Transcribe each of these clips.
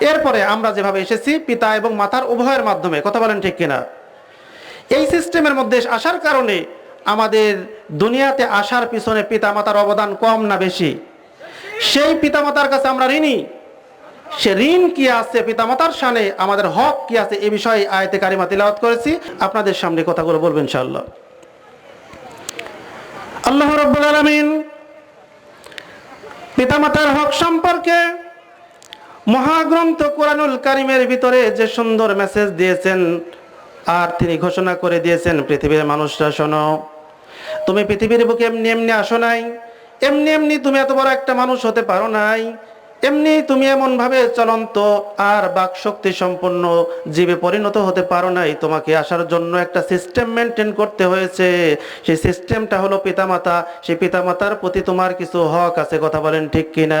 এরপরে আমরা যেভাবে এসেছি, পিতা এবং মাতার উভয়ের মাধ্যমে, কথা বলেন ঠিক কিনা? এই সিস্টেমের মধ্যে আসার কারণে আমাদের দুনিয়াতে আসার পিছনে পিতামাতার অবদান কম না বেশি। সেই পিতামাতার কাছে আমরা ঋণী। সে ঋণ কি আছে, পিতামাতার সানে আমাদের হক কি আছে, এ বিষয়ে আয়তে কারিমা তিলাওয়াত করেছি। আপনাদের সামনে কথাগুলো বলবেন ইনশাআল্লাহ। আল্লাহ রব্বুল আলামিন পিতামাতার হক সম্পর্কে মহাগ্রন্থ কোরআনুল কারিমের ভিতরে যে সুন্দর মেসেজ দিয়েছেন, আর তিনি ঘোষণা করে দিয়েছেন, পৃথিবীর মানুষরা শোনো। তুমি পৃথিবীর বুকে এমনি এমনি আসো নাই, এমনি এমনি তুমি এত বড় একটা মানুষ হতে পারো নাই, এমনি তুমি এমন ভাবে চলন্ত আর বাক শক্তি সম্পন্ন জীবে পরিণত হতে পারো নাই। তোমাকে আসার জন্য একটা সিস্টেম মেনটেন করতে হয়েছে। সেই সিস্টেমটা হলো পিতামাতা। সেই পিতামাতার প্রতি তোমার কিছু হক আছে, কথা বলেন ঠিক কিনা?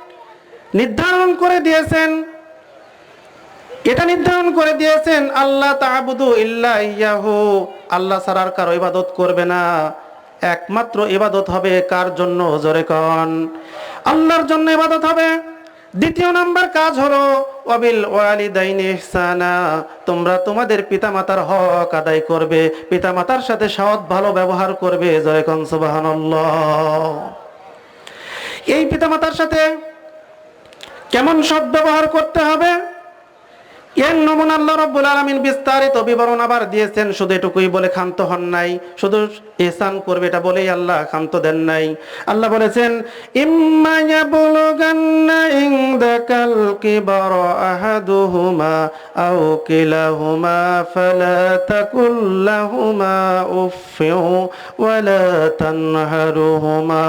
নির্ধারণ করে দিয়েছেন। এটা নির্ধারণ করে দিয়েছেন আল্লাহ তাবুদু ইয়াহু। আল্লাহ ছাড়ার কারও ইবাদত করবে না। একমাত্র ইবাদত হবে কার জন্য জোরে কন? আল্লাহর জন্য ইবাদত হবে। দ্বিতীয় নাম্বার কাজ হলো, ওয়াবিল ওয়ালিদাইন ইহসানা। তোমরা তোমাদের পিতামাতার হক আদায় করবে, পিতামাতার সাথে সৎ, ভালো ব্যবহার করবে জয় কন সুবহানাল্লাহ। এই পিতামাতার সাথে কেমন শব্দ ব্যবহার করতে হবে? এর নমুনা আল্লাহ রব্বুল আলমিন বিস্তারিত বিবরণ আবার দিয়েছেন, শুধু এটুকুই বলে ক্ষান্ত হন নাই, শুধু এসান করবে এটা বলেই আল্লাহ ক্ষান্ত দেন নাই। আল্লাহ বলেছেন, ইম্মা ইয়াবলুগান্না ইনদাকাল কিবার আহাদুহুমা আও কিলাহুমা ফালা তাকুল লাহুমা উফিউ ওয়ালা তানহারুহুমা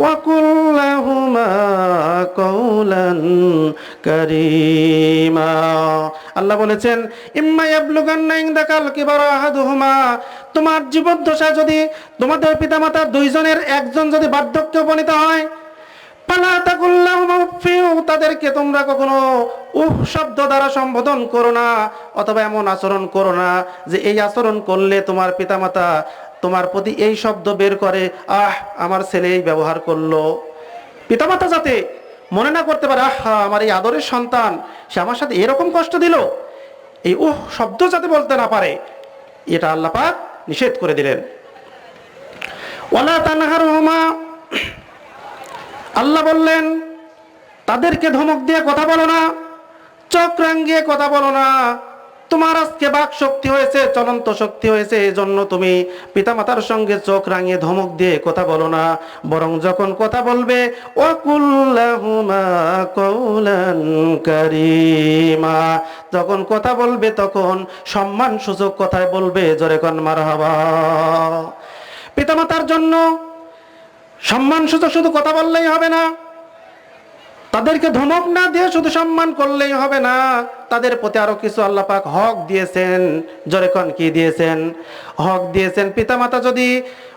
ওয়া কুল লাহুমা কওলান কারীমা। আল্লাহ বলেছেন, ইম্মা ইয়াবলুগান্না ইনদাকাল কিবারা আহাদুহুমা। তোমার জীবদ্দশা যদি তোমাদের পিতামাতা দুইজনের একজন যদি বার্ধক্য উপনীত হয় পালা তাকুল্লাহুমা উফিউ তাদেরকে তোমরা কখনো উহ শব্দ দ্বারা সম্বোধন করো না, অথবা এমন আচরণ করো না যে এই আচরণ করলে তোমার পিতামাতা তোমার প্রতি এই শব্দ বের করে, আহ, আমার ছেলে এই ব্যবহার করল। পিতামাতা যাতে মনে না করতে পারে, আহা, আমার এই আদরের সন্তান, সে আমার সাথে এরকম কষ্ট দিল। এই উহ শব্দ যাতে বলতে না পারে, এটা আল্লাহ পাক নিষেধ করে দিলেন। ওয়ালা তানহার আল্লাহ বললেন, তাদেরকে ধমক দিয়ে কথা বলো না চোখ কথা বলো না তোমার আজকে বাক শক্তি হয়েছে, চলন্ত শক্তি হয়েছে এই জন্য তুমি পিতামাতার সঙ্গে চোখ রাঙিয়ে ধমক দিয়ে কথা বলো না। বরং যখন কথা বলবে কারিমা। যখন কথা বলবে, তখন সম্মান সূচক কথায় বলবে, জোরে কন মারহাবা। পিতামাতার জন্য সম্মান সূচক শুধু কথা বললেই হবে না তাদেরকে ধমক না দিয়ে শুধু সম্মান করলেই হবে না। তাদের প্রতি আরও কিছু আল্লাহ পাক হক দিয়েছেন। জরেখন কি দিয়েছেন? হক দিয়েছেন পিতামাতা যদি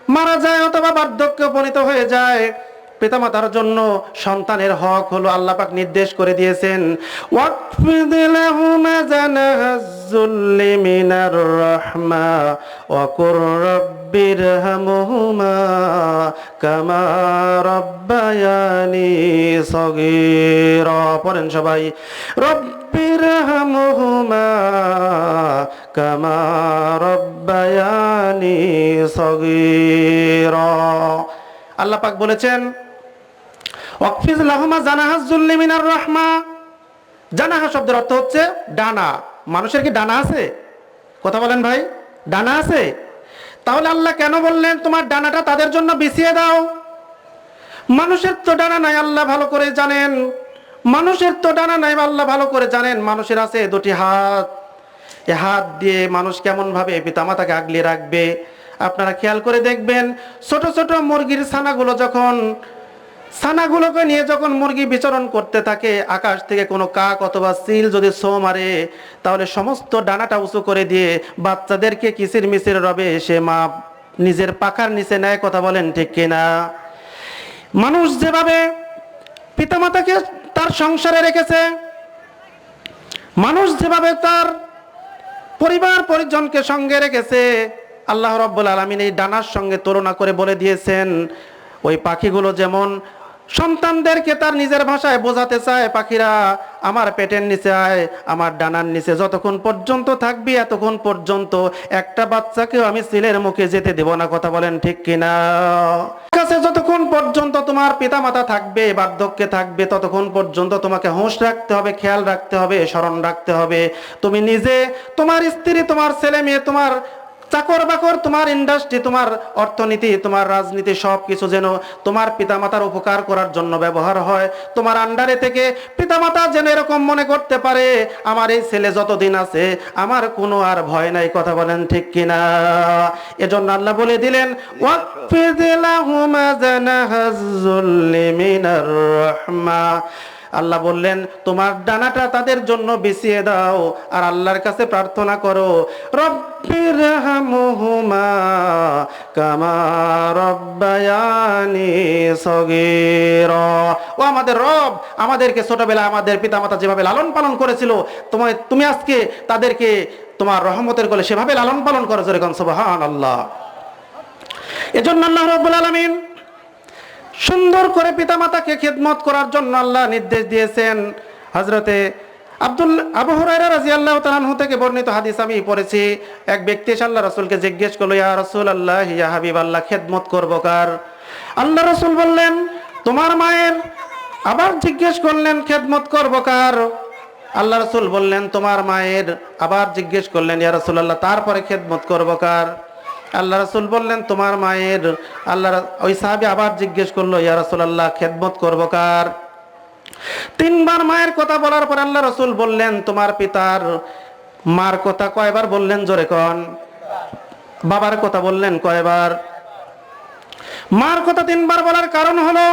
মারা যায় অথবা বার্ধক্য উপনীত হয়ে যায় পিতামাতার জন্য সন্তানের হক হলো আল্লাহ পাক নির্দেশ করে দিয়েছেন। ওয়াকফিদ পড়েন সবাই রব্বিরহামহুমা কামা রাব্বায়ানি সগীরা। আল্লাহ পাক বলেছেন ওয়াকফিজ লাহুমা জানাহাজ জুল্লি মিনার রহমা। জানাহা শব্দের অর্থ হচ্ছে ডানা। মানুষের কি ডানা আছে? কথা বলেন ভাই, ডানা আছে? তাহলে আল্লাহ কেন বললেন তোমার ডানাটা তাদের জন্য বিছিয়ে দাও? মানুষের তো ডানা নাই, আল্লাহ ভালো করে জানেন। মানুষের তো ডানা নাই, আল্লাহ ভালো করে জানেন। মানুষের আছে দুটি হাত। এ হাত দিয়ে মানুষ কেমন ভাবে পিতামাতাকে আগলে রাখবে? আপনারা খেয়াল করে দেখবেন, ছোট ছোট মুরগির ছানাগুলো যখন ছানাগুলোকে নিয়ে যখন মুরগি বিচরণ করতে থাকে, আকাশ থেকে কোনো কাক অথবা সিল যদি সো মারে, তাহলে সমস্ত ডানাটা উঁচু করে দিয়ে বাচ্চাদেরকে কিসির মিসির রবে। সে মা নিজের পাখার নিচে নেয় কথা বলেন, ঠিক কিনা মানুষ যেভাবে পিতামাতাকে তার সংসারে রেখেছে, মানুষ যেভাবে তার পরিবার পরিজনকে সঙ্গে রেখেছে, আল্লাহ রব্বুল আলমিন এই ডানার সঙ্গে তুলনা করে বলে দিয়েছেন, ওই পাখিগুলো যেমন সন্তানদেরকে তার নিজের ভাষায় বোঝাতে চায়, পাখিরা, আমার পেটের নিচে আয়, আমার ডানার নিচে যতক্ষণ পর্যন্ত থাকবি, এতক্ষণ পর্যন্ত একটা বাচ্চাকেও আমি সিলের মুখে যেতে দেব না। কথা বলেন ঠিক কিনা? কাছে যতক্ষণ পর্যন্ত তোমার পিতামাতা থাকবে, বার্ধক্যে থাকবে, ততক্ষণ পর্যন্ত তোমাকে হুঁশ রাখতে হবে, খেয়াল রাখতে হবে, স্মরণ রাখতে হবে। তুমি নিজে, তোমার স্ত্রী, তোমার ছেলে মেয়ে, তোমার চাকর বাকর, তোমার ইন্ডাস্ট্রি তোমার অর্থনীতি, তোমার রাজনীতি সব কিছু যেন তোমার পিতামাতার উপকার করার জন্য ব্যবহার হয়। তোমার আন্ডারে থেকে পিতামাতা যেন এরকম মনে করতে পারে, আমার এই ছেলে যতদিন আছে, আমার কোনো আর ভয় নাই। কথা বলেন ঠিক কিনা? এজন্য আল্লাহ বলে দিলেন, ওয়াকফিদ লাহুমা রাহমা। আল্লাহ বললেন, তোমার ডানাটা তাদের জন্য বিছিয়ে দাও আর আল্লাহর কাছে প্রার্থনা করো রব্বির হামহুমা কামা রব্বায়ানি সগীরা। ও আমাদের রব, আমাদেরকে ছোটবেলা আমাদের পিতামাতা যেভাবে লালন পালন করেছিল, তোমায়, তুমি আজকে তাদেরকে তোমার রহমতের কোলে সেভাবে লালন পালন করো যেরকম সুবহান আল্লাহ এজন্য আল্লাহ রব্বুল আলামিন সুন্দর করে পিতামাতাকে খেদমত করার জন্য আল্লাহ নির্দেশ দিয়েছেন। হজরতে আব্দুল, আবু হুরায়রা রাদিয়াল্লাহু তাআলা আনহু থেকে বর্ণিত হাদিস আমি পড়েছি। এক ব্যক্তি এসে আল্লাহ রসুলকে জিজ্ঞেস করল, ইয়া রসুল আল্লাহ ইয়া হাবিব আল্লাহ খেদমত করব কার? আল্লাহ রসুল বললেন, তোমার মায়ের আবার জিজ্ঞেস করলেন, খেদমত করব কার? আল্লাহ রসুল বললেন, তোমার মায়ের আবার জিজ্ঞেস করলেন, ইয়া রাসূলুল্লাহ, তারপরে খেদমত করব কার? আল্লাহ রাসূল বললেন, তোমার মায়ের আল্লাহ ওই সাহাবী আবার জিজ্ঞেস করল, ইয়া রাসূলুল্লাহ, খেদমত করব কার? তিনবার মায়ের কথা বলার পর আল্লাহ রসুল বললেন, তোমার পিতার মার কথা কয়বার বললেন জোরে কন? বাবার কথা বললেন কয়বার? মার কথা তিনবার বলার কারণ হলো,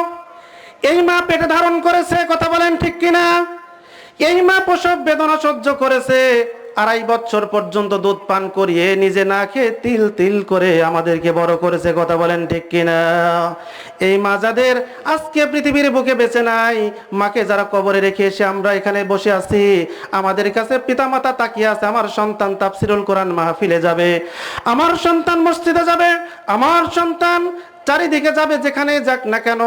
এই মা পেটে ধারণ করেছে, কথা বলেন ঠিক কিনা? এই মা প্রসব বেদনা সহ্য করেছে আড়াই বছর পর্যন্ত দুধ পান করিয়ে নিজে না খেয়ে তিল তিল করে আমাদেরকে বড় করেছে, কথা বলেন ঠিক কিনা? এই মাজাদের আজকে পৃথিবীর বুকে বেঁচে নাই। মাকে যারা কবরে রেখে এসে আমরা এখানে বসে আছি, আমাদের কাছে পিতামাতা তাকিয়ে আছে, আমার সন্তান তাফসিরুল কোরআন মাহফিলে যাবে, আমার সন্তান মসজিদে যাবে, আমার সন্তান চারিদিকে যাবে যেখানে যাক না কেন,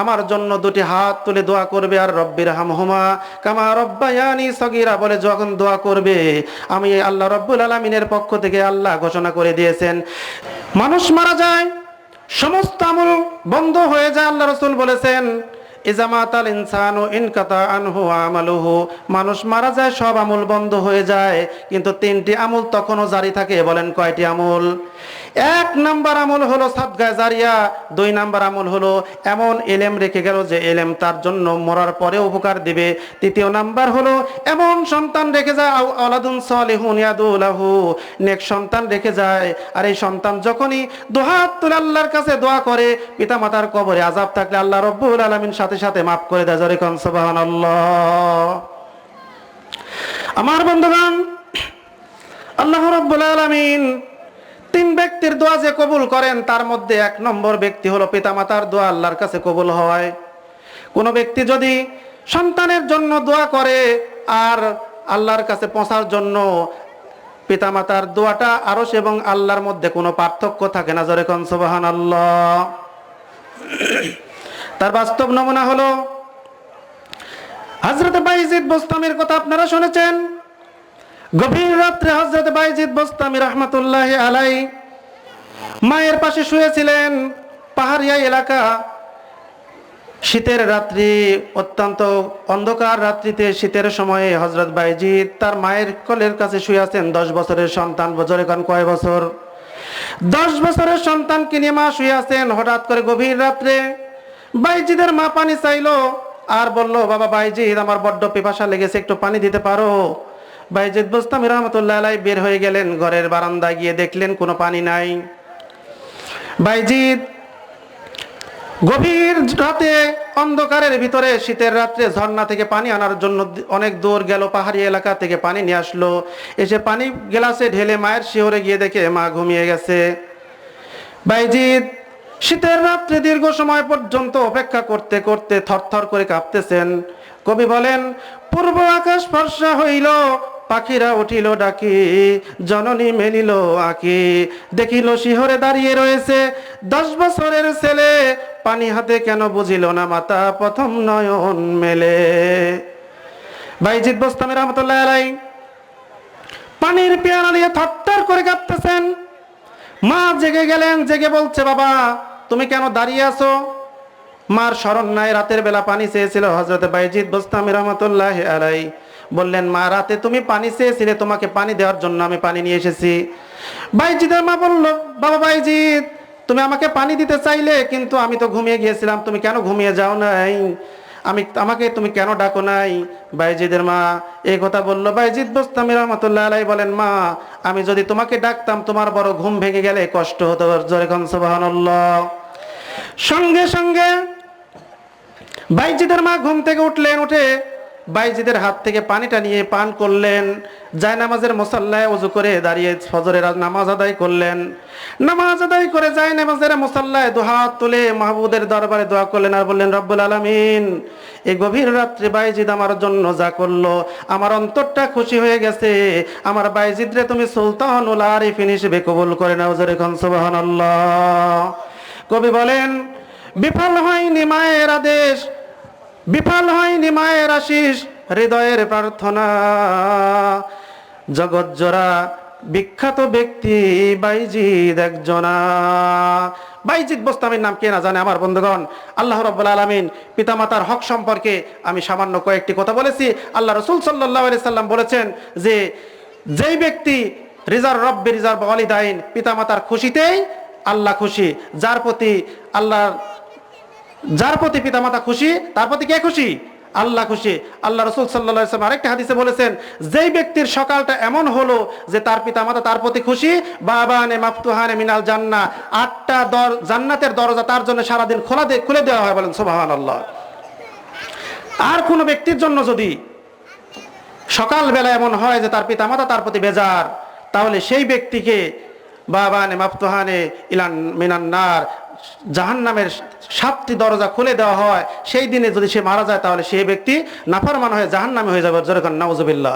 আমার জন্য দুটি হাত তুলে দোয়া করবে, আর রব্বির হামহুমা কামা রব্বায়ানি সগিরা বলে যখন দোয়া করবে, আমি আল্লাহ রব্বুল আলমিনের পক্ষ থেকে আল্লাহ ঘোষণা করে দিয়েছেন। মানুষ মারা যায়, সমস্ত আমল বন্ধ হয়ে যায়, আল্লাহ রসুল বলেছেন ইজামাতাল ইনসানু ইনকাতা আনহু আমালুহু। মানুষ মারা যায়, সব আমল বন্ধ হয়ে যায়, কিন্তু তিনটি আমল তখনও জারি থাকে, বলেন কয়টি আমল? এক নাম্বার আমল হলো সাদগায় জারিয়া, দুই নাম্বার আমল হলো এমন এলেম রেখে গেল যে এলেম তার জন্য মরার পরে উপকার দিবে। তৃতীয় নাম্বার হলো এমন সন্তান রেখে যায় আলাদুন সালিহুন ইয়াদুলাহু নেক সন্তান রেখে যায়, আর এই সন্তান যখনই দুহাত তুলে আল্লাহর কাছে দোয়া করে, পিতামাতার কবরে আজাব থাকলে আল্লাহ রব্বুল আলামিন সাথে সাথে মাফ করে দেয়। জরে কন আমার বন্ধুগণ, আল্লাহ রব্বুল আলামিন তিন ব্যক্তির দোয়া যে কবুল করেন, তার মধ্যে এক নম্বর ব্যক্তি হলো পিতামাতার দোয়া আল্লাহর কাছে কবুল হয়। কোন ব্যক্তি যদি সন্তানের জন্য দোয়া করে আর আল্লাহর কাছে পৌঁছার জন্য পিতামাতার দোয়াটা আরস এবং আল্লাহর মধ্যে কোনো পার্থক্য থাকে না, জরে কন সুবাহান আল্লাহ তার বাস্তব নমুনা হলো হজরত বাইজিদ বোস্তামের কথা আপনারা শুনেছেন। গভীর রাত্রে হজরত বাইজিদ বোস্তামি রহমতুল্লাহ আলাই মায়ের পাশে শুয়েছিলেন পাহাড়িয়া এলাকা। শীতের রাত্রি, অত্যন্ত অন্ধকার রাত্রিতে শীতের সময়ে হজরত বাইজিদ তার মায়ের কলের কাছে শুয়ে আছেন। দশ বছরের সন্তান বছরে কান কয় বছর? দশ বছরের সন্তানকে নিয়ে মা শুয়ে আছেন। হঠাৎ করে গভীর রাত্রে বাইজিদের মা পানি চাইলো আর বলল, বাবা বাইজিদ, আমার বড্ড পিপাসা লেগেছে, একটু পানি দিতে পারো? বাইজিদ বুস্তামি রহমতুল্লাহ আলাই বের হয়ে গেলেন, ঘরের বারান্দায় গিয়ে দেখলেন কোনো পানি নাই। বাইজিদ গভীর রাতে অন্ধকারের ভিতরে শীতের রাত্রে ঝর্ণা থেকে পানি আনার জন্য অনেক দূর গেল পাহাড়ি এলাকা থেকে পানি নিয়ে আসলো। এসে পানি গ্লাসে ঢেলে মায়ের শিহরে গিয়ে দেখে মা ঘুমিয়ে গেছে। বাইজিৎ শীতের রাত্রে দীর্ঘ সময় পর্যন্ত অপেক্ষা করতে করতে থরথর করে কাঁপতেছেন। কবি বলেন, পূর্ব আকাশ ফর্সা হইল পাখিরা উঠিল ডাকি, জননী মেলিল আঁকি। দেখিল শিহরে দাঁড়িয়ে রয়েছে দশ বছরের ছেলে। পানি হাতে কেন বুঝিল না মাতা, প্রথম নয়ন মেলে। বাইজিৎ বোস্তামি রহমতুল্লাহ আলাই পানির পেয়ারা নিয়ে থরথর করে কাঁপতেছেন। মা জেগে গেলেন, জেগে বলছে, বাবা, তুমি কেন দাঁড়িয়ে আছো? মার স্মরণ নাই, রাতের বেলা পানি চেয়েছিল হজরত বাইজিৎ বোস্তামি রহমতুল্লাহ আলাই বললেন, মা, রাতে তুমি পানি চেয়েছিলে, তোমাকে পানি দেওয়ার জন্য আমি পানি নিয়ে এসেছি। বাইজিদের মা বলল, বাবা বাইজিৎ তুমি আমাকে পানি দিতে চাইলে, কিন্তু আমি তো ঘুমিয়ে গিয়েছিলাম, তুমি কেন ঘুমিয়ে যাও নাই? আমি, আমাকে তুমি কেন ডাকো নাই? বাইজিদের মা এই কথা বলল। বাইজিদ বোস্তামি রহমতুল্লাহ আলাই বলেন, মা, আমি যদি তোমাকে ডাকতাম, তোমার বড় ঘুম ভেঙে গেলে কষ্ট হতো। জোরে খান সুবহানাল্লাহ। সঙ্গে সঙ্গে বাইজিদের মা ঘুম থেকে উঠলেন, উঠে বাইজিদের হাত থেকে পানিটা নিয়ে পান করলেন যায় নামাজের মোসাল্লায় উজু করে দাঁড়িয়ে ফজরের নামাজ আদায় করলেন। নামাজ আদায় করে যায় নামাজের মোসাল্লায় দুহাত তুলে মাহবুদের দরবারে দোয়া করলেন আর বললেন, রব্বুল আলমিন, এই গভীর রাত্রে বাইজিদ আমার জন্য যা করল, আমার অন্তরটা খুশি হয়ে গেছে। আমার বাইজিদরে তুমি সুলতান উল আরিফিন হিসেবে কবুল করে নাও জোরে খান সুবহানাল্লাহ। কবি বলেন, বিফল হয়নি মায়ের আদেশ বিফল হয়নি মায়ের আশিস, হৃদয়ের প্রার্থনা। জগৎ জোড়া বিখ্যাত ব্যক্তি বাইজিদ একজনা। বাইজিদ বোস্তামির নাম কে না জানে আমার বন্ধুগণ? আল্লাহ রব্বুল আলমিন পিতামাতার হক সম্পর্কে আমি সামান্য কয়েকটি কথা বলেছি। আল্লাহ রসুল সাল্লাহ আলি সাল্লাম বলেছেন যে, যেই ব্যক্তি রিজার রব্বে রিজার ওয়ালিদাইন পিতামাতার খুশিতেই আল্লাহ খুশি, যার প্রতি আল্লাহ যার প্রতি পিতামাতা খুশি, তার প্রতি কে খুশি? আল্লাহ খুশি। আল্লাহ রসুল সাল্লাম আরেকটা হাদিসে বলেছেন, যেই ব্যক্তির সকালটা এমন হলো যে তার পিতামাতা তার প্রতি খুশি বাবানে মাফতুহানে মিনাল জান্না, আটটা দর, জান্নাতের দরজা তার জন্য সারাদিন খোলা খুলে দেওয়া হয় বলেন সোবাহান আল্লাহ আর কোনো ব্যক্তির জন্য যদি সকালবেলা এমন হয় যে তার পিতামাতা তার প্রতি বেজার, তাহলে সেই ব্যক্তিকে বাবানে মাফতুহানে ইলান মিনান্নার জাহান নামের সাতটি দরজা খুলে দেওয়া হয়, সেই দিনে যদি সে মারা যায়, তাহলে সেই ব্যক্তি নাফারমান হয়ে জাহান নামে হয়ে যাবে। জরখান নাউজুবিল্লাহ।